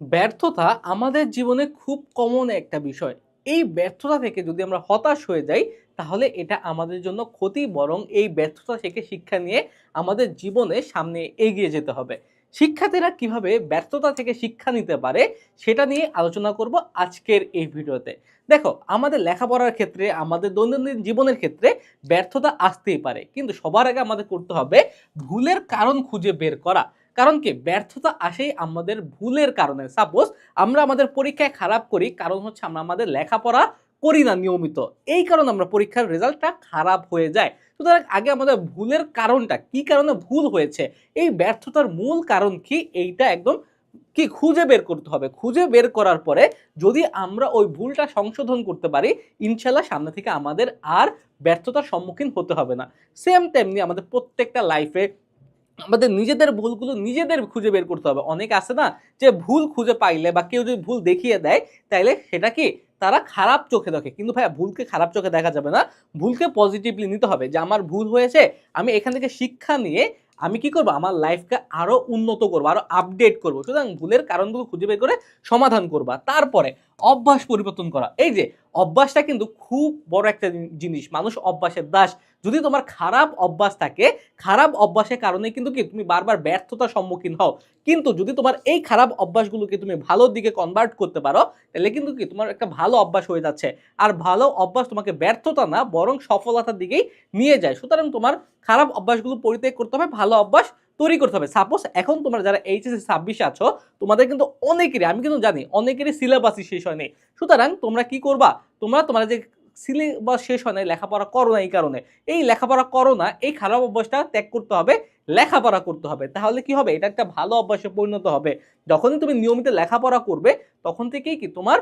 ব্যর্থতা আমাদের জীবনে খুব কমন একটা বিষয়। এই ব্যর্থতা থেকে যদি আমরা হতাশ হয়ে যাই, তাহলে এটা আমাদের জন্য ক্ষতি, বরং এই ব্যর্থতা থেকে শিক্ষা নিয়ে আমাদের জীবনে সামনে এগিয়ে যেতে হবে। শিক্ষার্থীরা কীভাবে ব্যর্থতা থেকে শিক্ষা নিতে পারে, সেটা নিয়ে আলোচনা করব আজকের এই ভিডিওতে। দেখো, আমাদের লেখাপড়ার ক্ষেত্রে, আমাদের দৈনন্দিন জীবনের ক্ষেত্রে ব্যর্থতা আসতেই পারে। কিন্তু সবার আগে আমাদের করতে হবে ভুলের কারণ খুঁজে বের করা। কারণ কি? ব্যর্থতা আসেই আমাদের ভুলের কারণে। সাপোজ আমরা আমাদের পরীক্ষায় খারাপ করি, কারণ হচ্ছে আমরা আমাদের লেখাপড়া করি না নিয়মিত। এই কারণে আমরা পরীক্ষার রেজাল্টটা খারাপ হয়ে যায়। সুতরাং আগে আমাদের ভুলের কারণটা, কি কারণে ভুল হয়েছে, এই ব্যর্থতার মূল কারণ কি, এইটা একদম কি খুঁজে বের করতে হবে। খুঁজে বের করার পরে যদি আমরা ওই ভুলটা সংশোধন করতে পারি, ইনশাল্লাহ সামনে থেকে আমাদের আর ব্যর্থতার সম্মুখীন হতে হবে না। সেম তেমনি আমাদের প্রত্যেকটা লাইফে আমাদের নিজেদের ভুলগুলো নিজেদের খুঁজে বের করতে হবে। অনেক আছে না যে ভুল খুঁজে পাইলে বা কেউ যদি ভুল দেখিয়ে দেয়, তাইলে সেটা কি? তারা খারাপ চোখে দেখে। কিন্তু ভাইয়া, ভুলকে খারাপ চোখে দেখা যাবে না। ভুলকে পজিটিভলি নিতে হবে যে আমার ভুল হয়েছে, আমি এখান থেকে শিক্ষা নিয়ে আমি কি করব? আমার লাইফকে আরও উন্নত করব, আরও আপডেট করব। সুতরাং ভুলের কারণগুলো খুঁজে বের করে সমাধান করবা। তারপরে অভ্যাস পরিবর্তন করা। এই যে, অভ্যাসটা কিন্তু খুব বড় একটা জিনিস। মানুষ অভ্যাসের দাস। যদি তোমার খারাপ অভ্যাস থাকে, খারাপ অভ্যাসের কারণে কিন্তু কি তুমি বারবার ব্যর্থতার সম্মুখীন হও। কিন্তু যদি তোমার এই খারাপ অভ্যাসগুলোকে তুমি ভালোর দিকে কনভার্ট করতে পারো, তাহলে কিন্তু কি তোমার একটা ভালো অভ্যাস হয়ে যাচ্ছে। আর ভালো অভ্যাস তোমাকে ব্যর্থতা না, বরং সফলতার দিকেই নিয়ে যায়। সুতরাং তোমার খারাপ অভ্যাসগুলো পরিত্যাগ করতে হবে, ভালো অভ্যাস তৈরি করতে হবে। সাপোজ এখন তোমরা যারা এইচএসসি ছাব্বিশে আছো, তোমাদের কিন্তু অনেকেরই, আমি কিন্তু জানি, অনেকেরই সিলেবাসই শেষ হয়নি। সুতরাং তোমরা কি করবা? তোমরা তোমরা যে সিলেবাস শেষ হয় নাই, লেখাপড়া করো না এই কারণে। এই লেখাপড়া করো না, এই খারাপ অভ্যাসটা ত্যাগ করতে হবে, লেখাপড়া করতে হবে। তাহলে কি হবে? এটা একটা ভালো অভ্যাসে পরিণত হবে। যখনই তুমি নিয়মিত লেখাপড়া করবে, তখন থেকেই কি তোমার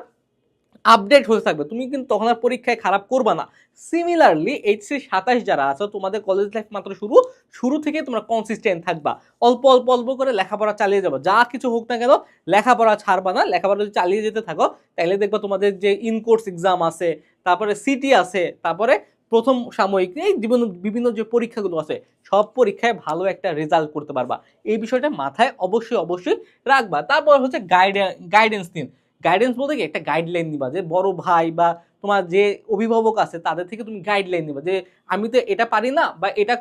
আপডেট হতে থাকবে। তুমি কিন্তু তখন আর পরীক্ষায় খারাপ করবে না। সিমিলারলি এইচসি সাতাশ যারা আছো, তোমাদের কলেজ লাইফ মাত্র শুরু শুরু থেকে তোমরা কনসিস্টেন্ট থাকবা। অল্প অল্প অল্প করে লেখাপড়া চালিয়ে যাব। যা কিছু হোক না কেন, লেখাপড়া ছাড়বা না। লেখাপড়া যদি চালিয়ে যেতে থাকো, তাহলে দেখবা তোমাদের যে ইনকোর্স এক্সাম আছে, তারপরে সিটি আছে, তারপরে প্রথম সাময়িক এই বিভিন্ন বিভিন্ন যে পরীক্ষাগুলো আছে, সব পরীক্ষায় ভালো একটা রেজাল্ট করতে পারবা। এই বিষয়টা মাথায় অবশ্যই অবশ্যই রাখবা। তারপর হচ্ছে গাইডে গাইডেন্স নিন। গাইডেন্স বলতে কি? একটা গাইডলাইন নিবা যে বড় ভাই বা তোমার যে অভিভাবক আছে, তাদের থেকে তুমি গাইডলাইন নিবা যে আমি তো এটা পারি না বা এটা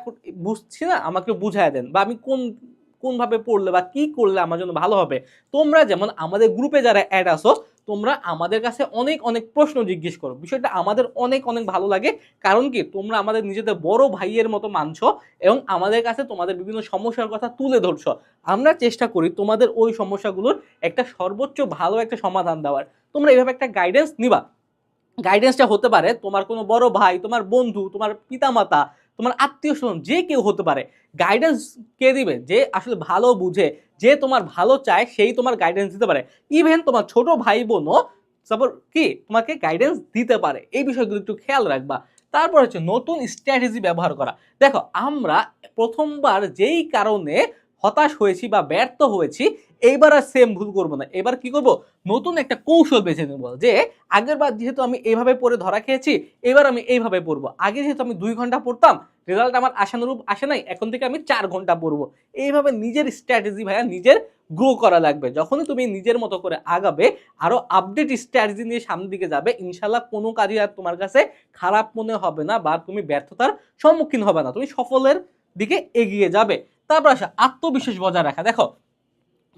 বুঝছি না, আমাকে বুঝায় দেন বা আমি কোন, কোনভাবে পড়লে বা কি করলে আমার জন্য ভালো হবে। তোমরা যেমন আমাদের গ্রুপে যারা অ্যাড আসো তোমরা আমাদের কাছে অনেক অনেক প্রশ্ন জিজ্ঞেস করো। বিষয়টা আমাদের অনেক অনেক ভালো লাগে। কারণ কি? তোমরা আমাদের নিজেদের বড় ভাইয়ের মতো মানছো এবং আমাদের কাছে তোমাদের বিভিন্ন সমস্যার কথা তুলে ধরছো। আমরা চেষ্টা করি তোমাদের ওই সমস্যাগুলোর একটা সর্বোচ্চ ভালো একটা সমাধান দেওয়ার। তোমরা এইভাবে একটা গাইডেন্স নিবা। গাইডেন্সটা হতে পারে তোমার কোনো বড় ভাই, তোমার বন্ধু, তোমার পিতামাতা তোমার আত্মীয় স্বজন, যে কেউ হতে পারে গাইডেন্স কে দিবে? যে আসলে ভালো বুঝে, যে তোমার ভালো চায়, সেই তোমার গাইডেন্স দিতে পারে। ইভেন তোমার ছোট ভাই বোনও সাপোর কি? তোমাকে গাইডেন্স দিতে পারে। এই বিষয়গুলো একটু খেয়াল রাখবা। তারপর হচ্ছে নতুন স্ট্র্যাটেজি ব্যবহার করা। দেখো, আমরা প্রথমবার যেই কারণে হতাশ হয়েছি বা ব্যর্থ হয়েছি, এইবার আর সেম ভুল করব না। এবার কি করব? নতুন একটা কৌশল বেছে নেব যে, আগের বার যেহেতু আমি এইভাবে পড়ে ধরা খেয়েছি, এবার আমি এইভাবে পড়ব। আগে যেহেতু আমি দুই ঘণ্টা পড়তাম রেজাল্ট আমার আশানুরূপ আসে নাই, এখন থেকে আমি চার ঘণ্টা পড়ব। এইভাবে নিজের স্ট্র্যাটেজি ভাইয়া নিজের গ্রো করা লাগবে। যখনই তুমি নিজের মতো করে আগাবে আরও আপডেট স্ট্র্যাটেজি নিয়ে সামনের দিকে যাবে ইনশাল্লাহ কোনো কাজই আর তোমার কাছে খারাপ মনে হবে না বা তুমি ব্যর্থতার সম্মুখীন হবে না। তুমি সফলের দিকে এগিয়ে যাবে। তারপর আসা আত্মবিশ্বাস বজায় রাখা। দেখো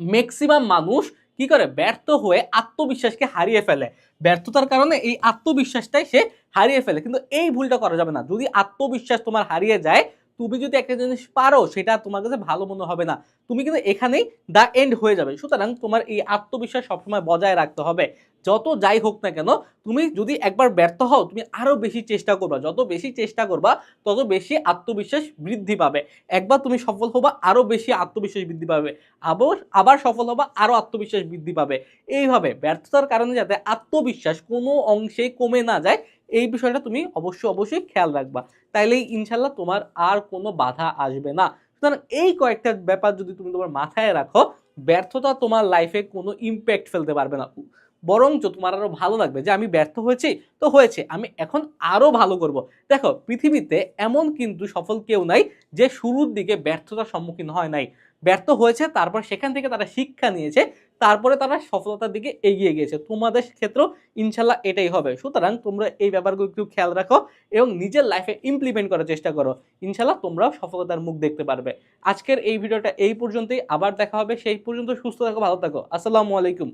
ম্যাক্সিমাম মানুষ কি করে? ব্যর্থ হয়ে আত্মবিশ্বাসকে হারিয়ে ফেলে। ব্যর্থতার কারণে এই আত্মবিশ্বাসটাই সে হারিয়ে ফেলে। কিন্তু এই ভুলটা করা যাবে না। যদি আত্মবিশ্বাস তোমার হারিয়ে যায়, তুমি যদি একটা জিনিস পারো, সেটা তোমার কাছে ভালো মনে হবে না। তুমি কিন্তু এখানেই দ্য এন্ড হয়ে যাবে। সুতরাং তোমার এই আত্মবিশ্বাস সবসময় বজায় রাখতে হবে। যত যাই হোক না কেন, তুমি যদি একবার ব্যর্থ হও, তুমি আরও বেশি চেষ্টা করবা। যত বেশি চেষ্টা করবা, তত বেশি আত্মবিশ্বাস বৃদ্ধি পাবে। একবার তুমি সফল হবা, আরও বেশি আত্মবিশ্বাস বৃদ্ধি পাবে। আবার আবার সফল হবা, আরও আত্মবিশ্বাস বৃদ্ধি পাবে। এইভাবে ব্যর্থতার কারণে যাতে আত্মবিশ্বাস কোনো অংশে কমে না যায়, এই বিষয়টা তুমি অবশ্যই অবশ্যই খেয়াল রাখবা। তাইলেই ইনশাল্লাহ তোমার আর কোনো বাধা আসবে না। সুতরাং এই কয়েকটা ব্যাপার যদি তুমি তোমার মাথায় রাখো, ব্যর্থতা তোমার লাইফে কোনো ইম্প্যাক্ট ফেলতে পারবে না। বরঞ্চ তোমার আরও ভালো লাগবে। যে আমি ব্যর্থ হয়েছি, তো হয়েছে। আমি এখন আরও ভালো করব। দেখো, পৃথিবীতে এমন কিন্তু সফল কেউ নাই যে শুরুর দিকে ব্যর্থতার সম্মুখীন হয় নাই। ব্যর্থ হয়েছে, তারপর সেখান থেকে তারা শিক্ষা নিয়েছে, তারপরে তারা সফলতার দিকে এগিয়ে গিয়েছে। তোমাদের ক্ষেত্রেও ইনশাল্লাহ এটাই হবে। সুতরাং তোমরা এই ব্যাপারগুলো একটু খেয়াল রাখো এবং নিজের লাইফে ইমপ্লিমেন্ট করার চেষ্টা করো। ইনশাল্লাহ তোমরাও সফলতার মুখ দেখতে পারবে। আজকের এই ভিডিওটা এই পর্যন্তই। আবার দেখা হবে সেই পর্যন্ত। সুস্থ থাকো, ভালো থাকো। আসসালামু আলাইকুম।